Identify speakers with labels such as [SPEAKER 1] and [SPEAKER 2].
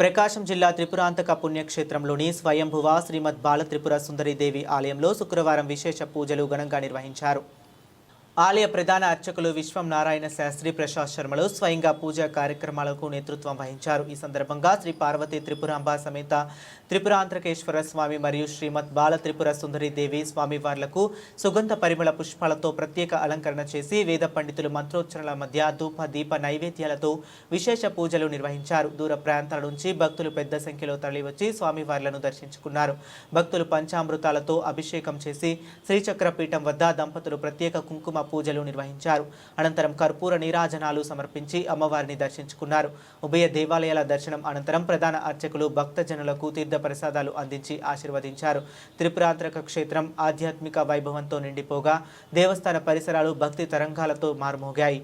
[SPEAKER 1] ప్రకాశం జిల్లా త్రిపురాంతక పుణ్యక్షేత్రంలోని స్వయంభువ శ్రీమద్ బాల త్రిపుర సుందరీదేవి ఆలయంలో శుక్రవారం విశేష పూజలు ఘనంగా నిర్వహించారు. ఆలయ ప్రధాన అర్చకులు విశ్వం నారాయణ శాస్త్రి ప్రసాద్ శర్మలు స్వయంగా పూజా కార్యక్రమాలకు నేతృత్వం వహించారు. ఈ సందర్భంగా శ్రీ పార్వతి త్రిపురాంబ సమేత త్రిపురాంధ్రకేశ్వర స్వామి మరియు శ్రీమద్ బాల త్రిపుర సుందరి దేవి స్వామివార్లకు సుగంధ పరిమళ పుష్పాలతో ప్రత్యేక అలంకరణ చేసి వేద పండితులు మంత్రోచ్చరణల మధ్య ధూప దీప నైవేద్యాలతో విశేష పూజలు నిర్వహించారు. దూర ప్రాంతాల నుంచి భక్తులు పెద్ద సంఖ్యలో తరలివచ్చి స్వామివార్లను దర్శించుకున్నారు. భక్తులు పంచామృతాలతో అభిషేకం చేసి శ్రీచక్ర పీఠం వద్ద దంపతులు ప్రత్యేక కుంకుమ పూజలు నిర్వహించారు. అనంతరం కర్పూర నీరాజనాలు సమర్పించి అమ్మవారిని దర్శించుకున్నారు. ఉభయ దేవాలయాల దర్శనం అనంతరం ప్రధాన అర్చకులు భక్తజనులకు తీర్థ ప్రసాదాలు అందించి ఆశీర్వదించారు. త్రిపురాంతరక క్షేత్రం ఆధ్యాత్మిక వైభవంతో నిండిపోగా దేవస్థాన పరిసరాలు భక్తి తరంగాలతో మారుమోగాయి.